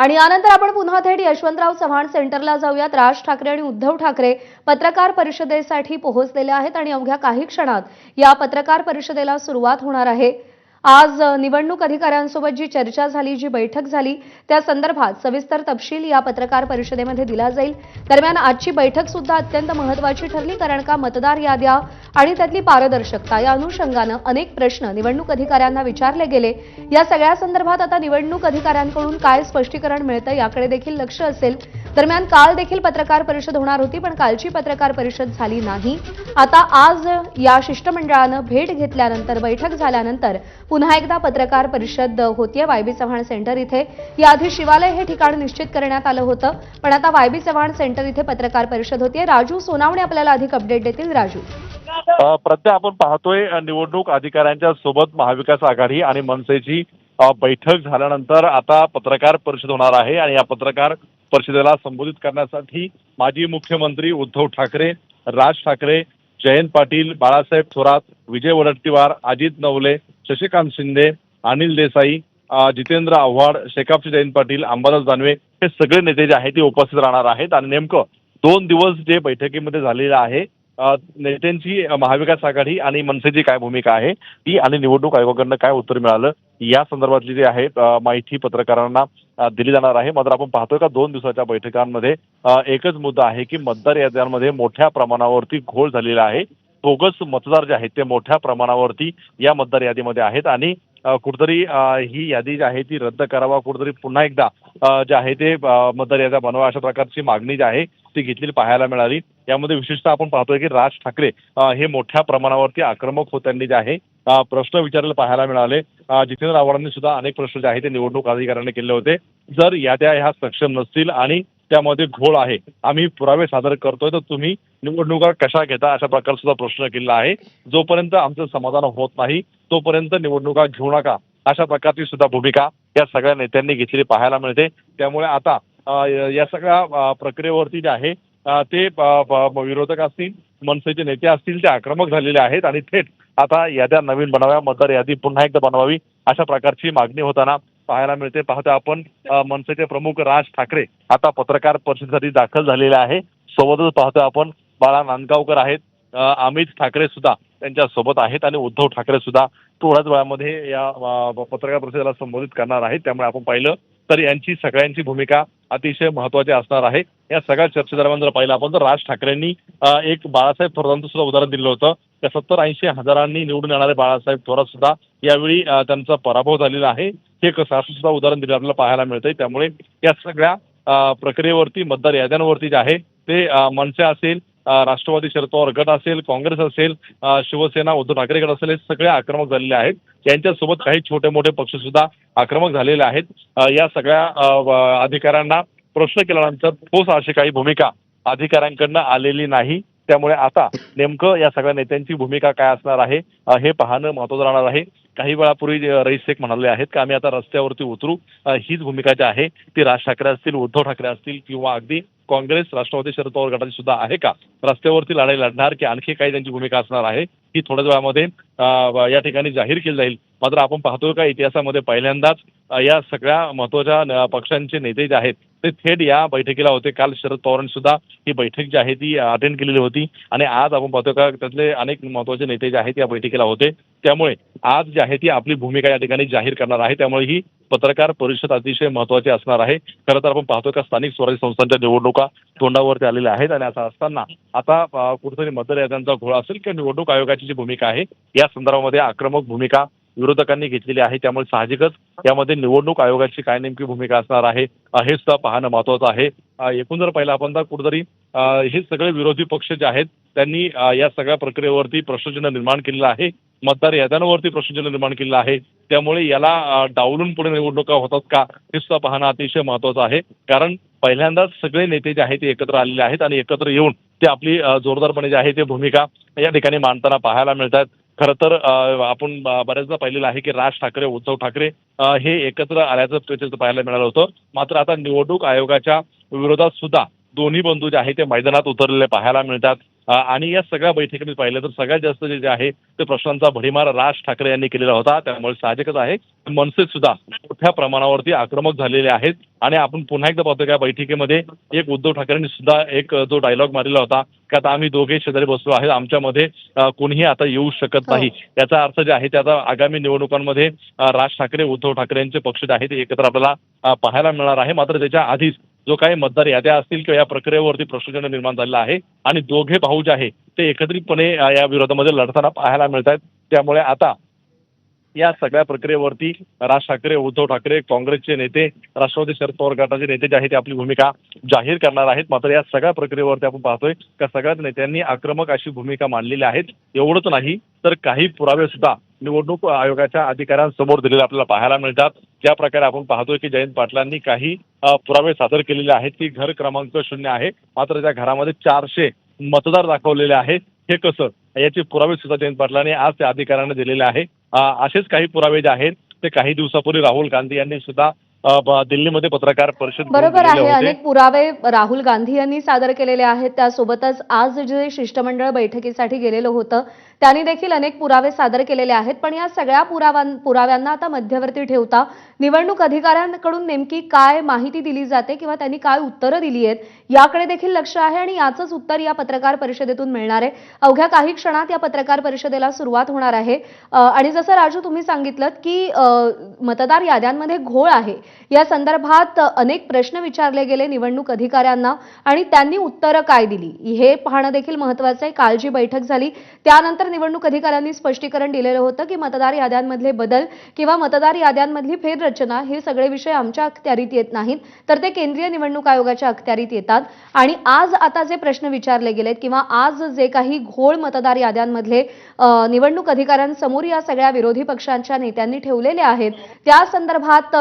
आणि यानंतर आपण पुन्हा थेट यशवंतराव चव्हाण सेंटरला जाऊयात. राज ठाकरे आणि उद्धव ठाकरे पत्रकार परिषदेसाठी पोहोचलेले आहेत आणि अवघ्या काही क्षणात या पत्रकार परिषदेला सुरुवात होणार आहे. आज निवडणूक अधिकाऱ्यांसोबत जी चर्चा झाली जी बैठक झाली त्या संदर्भात सविस्तर तपशील या पत्रकार परिषदेमध्ये दिला जाईल. दरम्यान आजची बैठक सुद्धा अत्यंत महत्वाची ठरली कारण का मतदार याद्या आणि त्यातली पारदर्शकता या अनुषंगानं अनेक प्रश्न निवडणूक अधिकाऱ्यांना विचारले गेले. या सगळ्या संदर्भात आता निवडणूक अधिकाऱ्यांकडून काय स्पष्टीकरण मिळतं याकडे देखील लक्ष असेल. दरम्यान काल देखील पत्रकार परिषद होणार होती पण कालची पत्रकार परिषद झाली नाही. आता आज या शिष्टमंडळानं भेट घेतल्यानंतर बैठक झाल्यानंतर पुन्हा एकदा पत्रकार परिषद होतीये. वायबी चव्हाण सेंटर इथे. याआधी शिवालय हे ठिकाण निश्चित करण्यात आलं होतं पण आता वायबी चव्हाण सेंटर इथे पत्रकार परिषद होतीये. राजू सोनावणे आपल्याला अधिक अपडेट देतील. राजू. प्रज्ञा आपण पाहतोय निवडणूक अधिकाऱ्यांच्या सोबत महाविकास आघाडी आणि मनसेची बैठक झाल्यानंतर आता पत्रकार परिषद होणार आहे आणि या पत्रकार परिषदेला संबोधित करण्यासाठी माजी मुख्यमंत्री उद्धव ठाकरे राज ठाकरे जयंत पाटील बाळासाहेब थोरात विजय वडट्टीवार अजित नवले शशिकांत शिंदे अनिल देसाई जितेंद्र आव्हाड शेकापचे जयंत पाटील अंबादास दानवे हे सगळे नेते जे आहेत ते उपस्थित राहणार आहेत. आणि नेमकं दोन दिवस जे बैठकीमध्ये झालेलं आहे नेत्यांची महाविकास आघाडी आणि मनसेची काय भूमिका आहे? ती आणि निवडणूक आयोगाकडनं काय उत्तर मिळालं? या संदर्भातली जी आहे माहिती पत्रकारांना दिली जाणार आहे. मात्र आपण पाहतोय का दोन दिवसाच्या बैठकांमध्ये एकच मुद्दा आहे की मतदार याद्यांमध्ये मोठ्या प्रमाणावरती घोळ झालेला आहे. बोगस मतदार जे आहेत ते मोठ्या प्रमाणावरती या मतदार यादीमध्ये आहेत आणि कुठतरी ही यादी जी आहे ती रद्द करावा. कुठतरी पुन्हा एकदा जे आहे ते मतदार याद्या बनवा अशा प्रकारची मागणी जी आहे ती घेतलेली पाहायला मिळाली. यामध्ये विशेषतः आपण पाहतोय की राज ठाकरे हे मोठ्या प्रमाणावरती आक्रमक होत्यांनी जे आहे प्रश्न विचारायला पाहायला मिळाले. जितेंद्र आव्हाडांनी सुद्धा अनेक प्रश्न जे आहे ते निवडणूक अधिकाऱ्यांनी केले होते. जर याद्या ह्या सक्षम नसतील आणि त्यामध्ये घोळ आहे आम्ही पुरावे सादर करतोय तर तुम्ही निवडणुका कशा घेता अशा प्रकार सुद्धा प्रश्न केलेला आहे. जोपर्यंत आमचं समाधान होत नाही तोपर्यंत निवडणुका घेऊ नका अशा प्रकारची सुद्धा भूमिका या सगळ्या नेत्यांनी घेतलेली पाहायला मिळते. त्यामुळे आता या सगळ्या प्रक्रियेवरती जे आहे ते विरोधक असतील मनसेचे नेते असतील ते आक्रमक झालेले आहेत आणि थेट आता याद्या नवीन बनाव्या मतदार यादी पुन्हा एकदा बनवावी अशा प्रकारची मागणी होताना पाहायला मिळते. पाहता आपण मनसेचे प्रमुख राज ठाकरे आता पत्रकार परिषदेसाठी दाखल झालेले आहे. सोबतच पाहतो आपण बाळा नांदगावकर आहेत अमित ठाकरे सुद्धा त्यांच्यासोबत आहेत आणि उद्धव ठाकरे सुद्धा थोड्याच वेळामध्ये या पत्रकार परिषदेला संबोधित करणार आहेत. त्यामुळे आपण पाहिलं तर यांची सगळ्यांची भूमिका अतिशय महत्वाची असणार आहे. या सगळ्या चर्चेदरम्यान जर पाहिलं आपण तर राज ठाकरेंनी एक बाळासाहेब थोरांचं सुद्धा उदाहरण दिलं होतं. त्या सत्तर ऐंशी हजारांनी निवडून येणारे बाळासाहेब थोरात सुद्धा यावेळी त्यांचा पराभव झालेला आहे. हे कसं असं सुद्धा उदाहरण दिलं आपल्याला पाहायला मिळतंय. त्यामुळे या सगळ्या प्रक्रियेवरती मतदार याद्यांवरती जे आहे ते मनसे असेल राष्ट्रवादी शरद पवार गट असेल काँग्रेस असेल शिवसेना उद्धव ठाकरे गट असेल हे सगळे आक्रमक झालेले आहेत. यांच्यासोबत काही छोटे मोठे पक्ष सुद्धा आक्रमक झालेले आहेत. या सगळ्या अधिकाऱ्यांना प्रश्न केल्यानंतर ठोस अशी काही भूमिका अधिकाऱ्यांकडनं आलेली नाही. त्यामुळे आता नेमकं या सगळ्या नेत्यांची भूमिका काय असणार आहे हे पाहणं महत्वाचं राहणार आहे. काही वेळापूर्वी रईस शेख म्हणाले आहेत की आम्ही आता रस्त्यावरती उतरू हीच भूमिका जी आहे ती राज ठाकरे असतील उद्धव ठाकरे असतील किंवा अगदी काँग्रेस राष्ट्रवादी शरद पवार गटाची सुद्धा आहे का? रस्त्यावरती लढाई लढणार की आणखी काही त्यांची भूमिका असणार आहे ही थोड्याच वेळामध्ये या ठिकाणी जाहीर केली जाईल. मात्र आपण पाहतो का इतिहासामध्ये पहिल्यांदाच या सगळ्या महत्त्वाच्या न- पक्षांचे नेते जे आहेत ते थेट या बैठकीला होते. काल शरद पवारांनी सुद्धा ही बैठक जी आहे ती अटेंड केलेली होती. आणि आज आपण पाहतो का त्यातले अनेक महत्त्वाचे नेते जे आहेत या बैठकीला होते. त्यामुळे आज जी आहे ती आपली भूमिका या ठिकाणी जाहीर करणार आहे. त्यामुळे ही पत्रकार परिषद अतिशय महत्वाची असणार आहे. खरं तर आपण पाहतो का स्थानिक स्वराज्य संस्थांच्या निवडणुका तोंडावरती आलेल्या आहेत. आणि असं असताना आता कुठेतरी मतदार याद्यांचा घोळा असेल किंवा निवडणूक आयोगाची जी भूमिका आहे या संदर्भामध्ये आक्रमक भूमिका विरोधकांनी घेतलेली आहे. त्यामुळे साहजिकच यामध्ये निवडणूक आयोगाची काय नेमकी भूमिका असणार आहे हे सुद्धा पाहणं महत्वाचं आहे. एकूण जर पाहिलं आपण तर कुठेतरी हे सगळे विरोधी पक्ष जे आहेत त्यांनी या सगळ्या प्रक्रियेवरती प्रश्नचिन्ह निर्माण केलेलं आहे. मतदार याद्यांवरती प्रश्नचिन्ह निर्माण केलेलं आहे. त्यामुळे याला डावलून पुढे निवडणुका होतात का हे सुद्धा पाहणं अतिशय महत्वाचं आहे. कारण पहिल्यांदाच सगळे नेते जे आहेत ते एकत्र आलेले आहेत आणि एकत्र येऊन ते आपली जोरदारपणे जे आहे ते भूमिका या ठिकाणी मांडताना पाहायला मिळतात. खरं तर आपण बऱ्याचदा पाहिलेलं आहे की राज ठाकरे उद्धव ठाकरे हे एकत्र आल्याचं पाहायला मिळालं होतं. मात्र आता निवडणूक आयोगाच्या विरोधात सुद्धा दोन्ही बंधू जे आहेत ते मैदानात उतरलेले पाहायला मिळतात. आणि या सगळ्या बैठकीत पाहिलं तर सगळ्यात जास्त जे जे आहे ते प्रश्नांचा भडीमार राज ठाकरे यांनी केलेला होता. त्यामुळे साहजिकच आहे. मनसे सुद्धा मोठ्या प्रमाणावरती आक्रमक झालेले आहेत. आणि आपण पुन्हा एकदा पाहतो या बैठकीमध्ये एक उद्धव ठाकरेंनी सुद्धा एक जो डायलॉग मारलेला होता की आता आम्ही दोघे शेजारी बसलो आहे आमच्यामध्ये कोणीही आता येऊ शकत हो. नाही याचा अर्थ जे आहे ते आता आगामी निवडणुकांमध्ये राज ठाकरे उद्धव ठाकरे यांचे पक्ष जे आहे ते एकत्र आपल्याला पाहायला मिळणार आहे. मात्र त्याच्या आधीच जो काही मतदार याद्या असतील किंवा या प्रक्रियेवरती प्रश्नचिन्ह निर्माण झालेला आहे आणि दोघे भाऊ जे आहे ते एकत्रितपणे या विरोधामध्ये लढताना पाहायला मिळत आहेत त्यामुळे आता या सगळ्या प्रक्रियेवरती राज ठाकरे उद्धव ठाकरे काँग्रेसचे नेते राष्ट्रवादी शरद पवार गटाचे नेते जे आहेत ते आपली भूमिका जाहीर करणार आहेत. मात्र या सगळ्या प्रक्रियेवरती आपण पाहतोय का सगळ्याच नेत्यांनी आक्रमक अशी भूमिका मांडलेली आहेत. एवढंच नाही तर काही पुरावे सुद्धा निवडणूक आयोगाच्या अधिकाऱ्यांसमोर दिलेले आपल्याला पाहायला मिळतात. ज्या प्रकारे आपण पाहतोय की जयंत पाटलांनी काही पुरावे सादर केलेले आहेत की घर क्रमांक शून्य आहे मात्र त्या घरामध्ये चारशे मतदार दाखवलेले आहेत. हे कसं? याचे पुरावे सुद्धा जयंत पाटलांनी आज त्या अधिकाऱ्यांना दिलेले आहे. असेच काही पुरावे जे आहेत ते काही दिवसापूर्वी राहुल गांधी यांनी सुद्धा दिल्लीमध्ये पत्रकार परिषद बरोबर आहे. अनेक पुरावे राहुल गांधी यांनी सादर केलेले आहेत. त्यासोबतच आज जे शिष्टमंडळ बैठकीसाठी गेलेलं होतं त्यांनी देखील अनेक पुरावे सादर केलेले आहेत. पण या सगळ्या पुरावां पुराव्यांना आता मध्यवर्ती ठेवता निवडणूक अधिकाऱ्यांकडून नेमकी काय माहिती दिली जाते किंवा त्यांनी काय उत्तरं दिली आहेत याकडे देखील लक्ष आहे आणि याचंच उत्तर या पत्रकार परिषदेतून मिळणार आहे. अवघ्या काही क्षणात या पत्रकार परिषदेला सुरुवात होणार आहे. आणि जसं राजू तुम्ही सांगितलं की मतदार याद्यांमध्ये घोळ आहे. या संदर्भात अनेक प्रश्न विचारले गेले निवडणूक अधिकाऱ्यांना आणि त्यांनी उत्तरं काय दिली? हे पाहणं देखील महत्वाचं आहे. काल जी बैठक झाली त्यानंतर निवडणूक अधिकाऱ्यांनी स्पष्टीकरण दिलेलं होतं की मतदार याद्यांमधले बदल किंवा मतदार याद्यांमधली फेररचना हे सगळे विषय आमच्या अखत्यारीत येत नाहीत तर ते केंद्रीय निवडणूक आयोगाच्या अखत्यारीत येतात. आणि आज आता जे प्रश्न विचारले गेलेत किंवा आज जे काही घोळ मतदार याद्यांमधले निवडणूक अधिकाऱ्यांसमोर या सगळ्या विरोधी पक्षांच्या नेत्यांनी ठेवलेले आहेत त्या संदर्भात